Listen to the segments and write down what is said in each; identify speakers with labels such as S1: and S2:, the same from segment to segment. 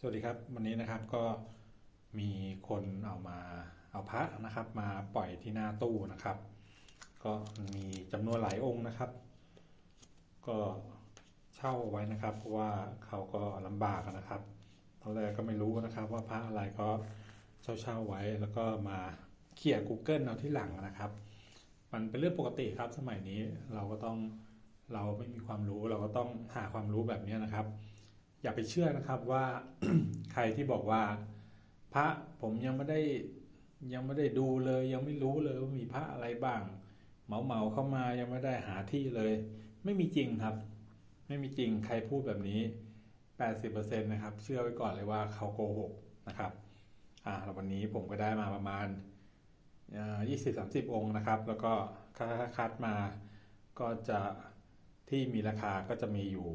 S1: สวัสดีครับ วันนี้นะครับก็มีคนเอามาเอาพระนะครับ มาปล่อยที่หน้าตู้นะครับ ก็มีจำนวนหลายองค์นะครับ ก็เช่าไว้นะครับ เพราะว่าเขาก็ลำบากนะครับตอนแรกก็ไม่รู้นะครับ ว่าพระอะไรก็เช่าเช่าๆไว้แล้วก็มาเขี่ย Google เอาที่หลังนะครับ มันเป็นเรื่องปกติครับสมัยนี้เราก็ต้องเราไม่มีความรู้เราก็ต้องหาความรู้แบบนี้นะครับ อย่าไปเชื่อนะครับว่าใครที่บอกว่า พระผมยังไม่ได้ยังไม่ได้ดูเลย ยังไม่รู้เลยว่ามีพระอะไรบ้าง เหมาเหมาเข้ามายังไม่ได้หาที่เลย ไม่มีจริงครับ ไม่มีจริงใครพูดแบบนี้ 80%นะครับ เชื่อไว้ก่อนเลยว่าเขาโกหกนะครับอ่าวันนี้ผมก็ได้มาประมาณยี่สิบสามสิบองค์นะครับ แล้วก็คัดมาก็จะที่มีราคาก็จะมีอยู่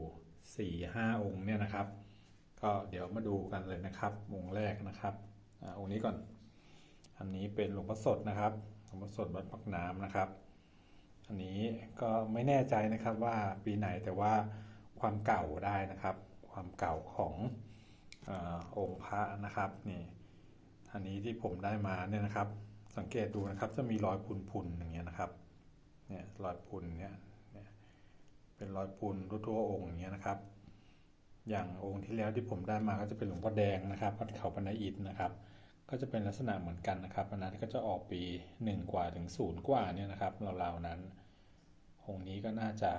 S1: สี่ห้าองค์เนี่ยนะครับ ก็เดี๋ยวมาดูกันเลยนะครับองค์แรกนะครับอองค์นี้ก่อน อันนี้เป็นหลวงพ่อสดนะครับหลวงพ่อสดวัดปักน้ำนะครับ อันนี้ก็ไม่แน่ใจนะครับว่าปีไหนแต่ว่าความเก่าได้นะครับ ความเก่าของอองค์พระนะครับนี่อันนี้ที่ผมได้มาเนี่ยนะครับ สังเกตดูนะครับจะมีรอยพุนๆอย่างเงี้ยนะครับเนี่ยรอยพุนเนี่ย เนี่ยป็นรอยพุนทั่วๆองค์อย่างเงี้ยนะครับ อย่างองค์ที่แล้วที่ผมได้มาก็จะเป็นหลวงพ่อแดงนะครับวัดเขาปนอิฐนะครับ ก็จะเป็นลักษณะเหมือนกันนะครับอันนั้นก็จะออกปีหนึ่งกว่าถึงศูนย์กว่าเนี่ยนะครับราวๆนั้น องค์นี้ก็น่าจะ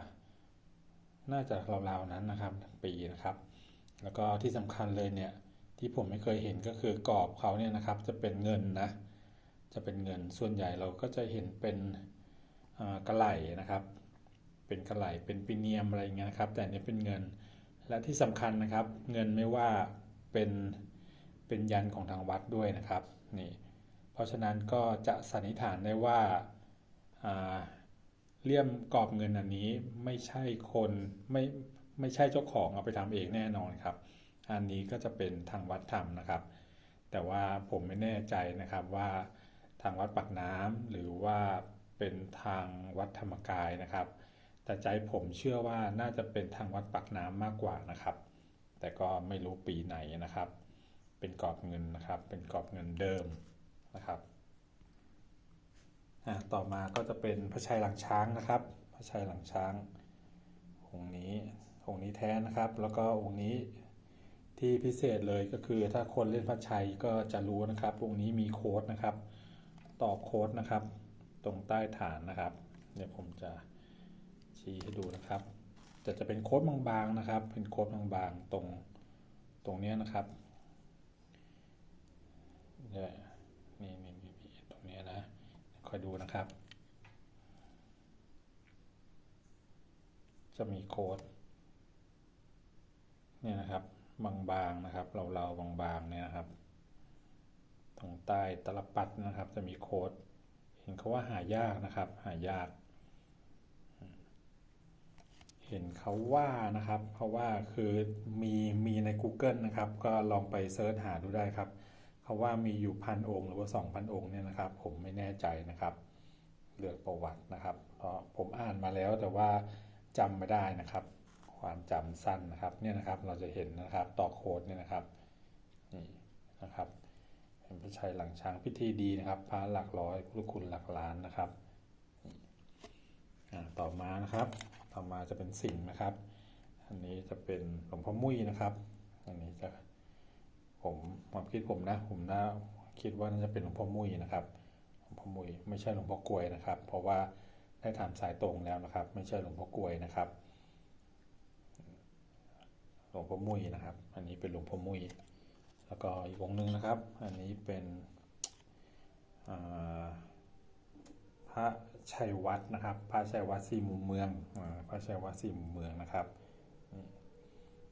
S1: น่าจะราวๆนั้นนะครับ ปีนะครับ แล้วก็ที่สำคัญเลยเนี่ยที่ผมไม่เคยเห็นก็คือกรอบเขาเนี่ยนะครับ จะเป็นเงินนะจะเป็นเงินส่วนใหญ่เราก็จะเห็นเป็นกระไหลนะครับ เป็นกระไหลเป็นปีเนียมอะไรอย่างเงี้ยนะครับ แต่อันนี้เป็นเงิน และที่สำคัญนะครับ เงินไม่ว่าเป็นเป็นยันของทางวัดด้วยนะครับนี่เพราะฉะนั้นก็จะสันนิษฐานได้ว่าเลี่ยมกรอบเงินอันนี้ไม่ใช่คนไม่ไม่ใช่เจ้าของเอาไปทำเองแน่นอนครับ อันนี้ก็จะเป็นทางวัดทำนะครับ แต่ว่าผมไม่แน่ใจนะครับว่าทางวัดปากน้ำหรือว่าเป็นทางวัดธรรมกายนะครับ แต่ใจผมเชื่อว่าน่าจะเป็นทางวัดปากน้ำมากกว่านะครับ แต่ก็ไม่รู้ปีไหนนะครับ เป็นกรอบเงินนะครับ เป็นกรอบเงินเดิมนะครับต่อมาก็จะเป็นพระชัยหลังช้างนะครับ พระชัยหลังช้างองค์นี้องค์นี้แท้นะครับ แล้วก็องค์นี้ที่พิเศษเลยก็คือถ้าคนเล่นพระชัยก็จะรู้นะครับองค์นี้มีโค้ดนะครับตอกโค้ดนะครับ ตรงใต้ฐานนะครับ เดี๋ยวผมจะ ชี้ให้ดูนะครับ แต่จะเป็นโค้ดบางๆนะครับ เป็นโค้ดบางๆตรงตรงเนี้ยนะครับเนี่ยนี่นี่นี่นี่ตรงเนี้ยนะคอยดูนะครับ จะมีโค้ดเนี่ยนะครับบางๆนะครับ เราๆบางๆเนี่ยนะครับตรงใต้ตลับปัดนะครับ จะมีโค้ด เห็นเขาว่าหายากนะครับ หายาก ห็นเขาว่านะครับเขาะว่าคือมีมีใน Google นะครับ ก็ลองไปเซิร์ชหาดูได้ครับเขาว่ามีอยู่พันองค์หรือว่า 2,000 องค์เนี่ยนะครับ ผมไม่แน่ใจนะครับเรื่องประวัตินะครับเพราะผมอ่านมาแล้วแต่ว่าจำไม่ได้นะครับ ความจำสั้นนะครับเนี่ยนะครับเราจะเห็นนะครับต่อโค้ดเนี่ยนะครับนี่นะครับเป็นพระชัยหลังช้างพิธีดีนะครับพระหลักร้อยพุทธคุณหลักล้านนะครับต่อมานะครับ ต่อมาจะเป็นสิงห์นะครับ อันนี้จะเป็นหลวงพ่อมุ้ยนะครับ อันนี้จะผมความคิดผมนะ ผมน่าคิดว่าน่าจะเป็นหลวงพ่อมุ้ยนะครับหลวงพ่อมุ้ยไม่ใช่หลวงพ่อกลวยนะครับ เพราะว่าได้ถามสายตรงแล้วนะครับ ไม่ใช่หลวงพ่อกลวยนะครับ หลวงพ่อมุ้ยนะครับ อันนี้เป็นหลวงพ่อมุ้ยแล้วก็อีกองค์หนึ่งนะครับ อันนี้เป็นอ่า พระชัยวัดนะครับ พระชัยวัดสี่มุมเมืองพระชัยวัดสี่มุมเมืองนะครับ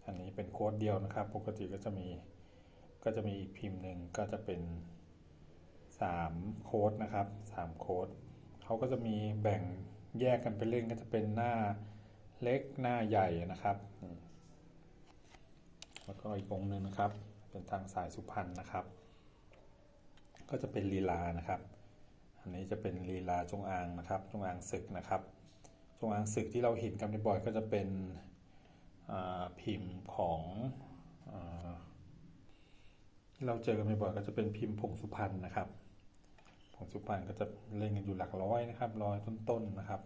S1: อันนี้เป็นโค้ดเดียวนะครับ ปกติก็จะมีก็จะมีอีกพิมพ์หนึ่งก็จะเป็นสามโค้ดนะครับสามโค้ดเขาก็จะมีแบ่งแยกกันไปเล่นก็จะเป็นหน้าเล็กหน้าใหญ่นะครับแล้วก็อีกองหนึ่งนะครับ เป็นทางสายสุพรรณนะครับ ก็จะเป็นลีลานะครับ อันนี้จะเป็นลีลาจงอางนะครับ จงอางศึกนะครับ จงอางศึกที่เราเห็นกันบ่อยๆก็จะเป็นพิมพ์ของอที่เราเจอกันบ่อยๆก็จะเป็นพิมพ์พงสุพรรณนะครับพงสุพรรณก็จะเล่นกันอยู่หลักร้อยนะครับ ร้อยต้นๆนะครับ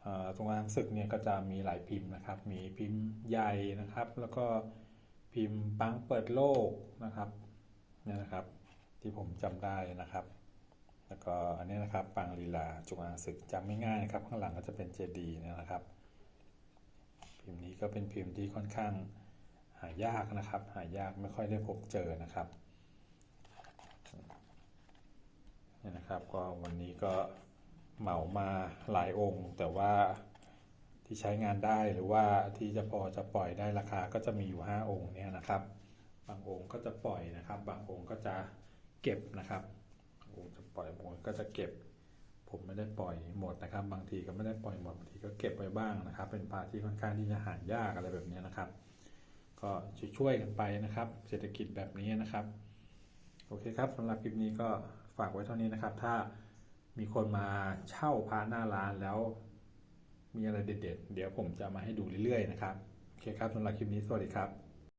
S1: เอ่อตรงกลางศึกเนี่ยก็จะมีหลายพิมพ์นะครับ มีพิมพ์ใหญ่นะครับ แล้วก็พิมพ์ปังเปิดโลกนะครับเนี่ยนะครับ ที่ผมจำได้นะครับ แล้วก็อันนี้นะครับปังลีลาจงอางศึกจำไม่ง่ายนะครับ ข้างหลังก็จะเป็นเจดีนะครับ พิมพ์นี้ก็เป็นพิมพ์ที่ค่อนข้างหายากนะครับ หายากไม่ค่อยได้พบเจอนะครับนี่นะครับก็วันนี้ก็เหมามาหลายองค์ แต่ว่าที่ใช้งานได้หรือว่าที่จะพอจะปล่อยได้ราคาก็จะมีอยู่ 5 องค์เนี่ยนะครับ บางองค์ก็จะปล่อยนะครับ บางองค์ก็จะเก็บนะครับ บางองค์จะปล่อยบางองค์ก็จะเก็บ ผมไม่ได้ปล่อยหมดนะครับ บางทีก็ไม่ได้ปล่อยหมดบางทีก็เก็บไว้บ้างนะครับ เป็นปลาที่ค่อนข้างที่จะหายากอะไรแบบนี้นะครับ ก็ช่วยกันไปนะครับ เศรษฐกิจแบบนี้นะครับ โอเคครับสำหรับคลิปนี้ก็ฝากไว้เท่านี้นะครับ ถ้ามีคนมาเช่าพระหน้าร้านแล้วมีอะไรเด็ด ๆ เดี๋ยวผมจะมาให้ดูเรื่อยๆนะครับ โอเคครับสำหรับคลิปนี้สวัสดีครับ